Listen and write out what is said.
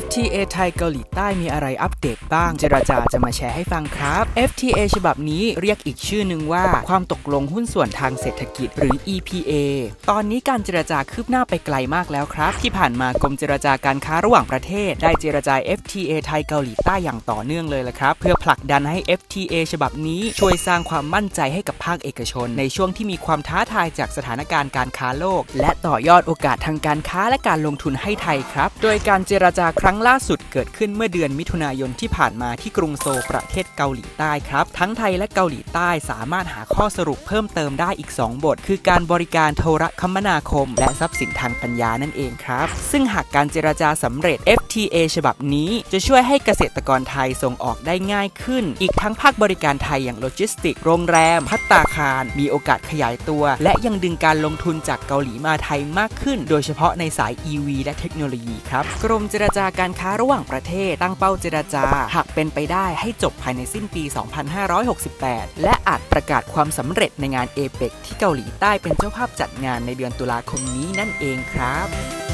FTA ไทยเกาหลีใต้มีอะไรอัปเดตบ้าง เจรจาจะมาแชร์ให้ฟังครับ FTA ฉบับนี้เรียกอีกชื่อหนึ่งว่า ความตกลงหุ้นส่วนทางเศรษฐกิจหรือ EPA ตอนนี้การเจรจาคืบหน้าไปไกลมากแล้วครับ ที่ผ่านมากรมเจรจาการค้าระหว่างประเทศ ได้เจรจา FTA ไทยเกาหลีใต้อย่างต่อเนื่องเลยละครับ เพื่อผลักดันให้ FTA ฉบับนี้ช่วยสร้างความมั่นใจให้กับภาคเอกชน ในช่วงที่มีความท้าทายจากสถานการณ์การค้าโลก และต่อยอดโอกาสทางการค้าและการลงทุนให้ไทยครับ โดยการเจรจาครั้งล่าสุดเกิดขึ้นเมื่อเดือนมิถุนายนที่ผ่านมาที่กรุงโซลประเทศเกาหลีใต้ครับ ทั้งไทยและเกาหลีใต้สามารถหาข้อสรุปเพิ่มเติมได้อีก 2 บท คือการบริการโทรคมนาคม และทรัพย์สินทางปัญญานั่นเองครับ ซึ่งหากการเจรจาสำเร็จ FTA ฉบับนี้ จะช่วยให้เกษตรกรไทยส่งออกได้ง่ายขึ้น อีกทั้งภาคบริการไทยอย่างโลจิสติก โรงแรม พัตตาคาร มีโอกาสขยายตัว และยังดึงการลงทุนจากเกาหลีมาไทยมากขึ้น โดยเฉพาะในสาย EV และเทคโนโลยีครับกรมเจรจาการค้าระหว่างประเทศตั้งเป้าเจรจา หากเป็นไปได้ให้จบภายในสิ้นปี 2568 และอาจประกาศความสำเร็จในงานเอเปกที่เกาหลีใต้เป็นเจ้าภาพจัดงานในเดือนตุลาคมนี้นั่นเองครับ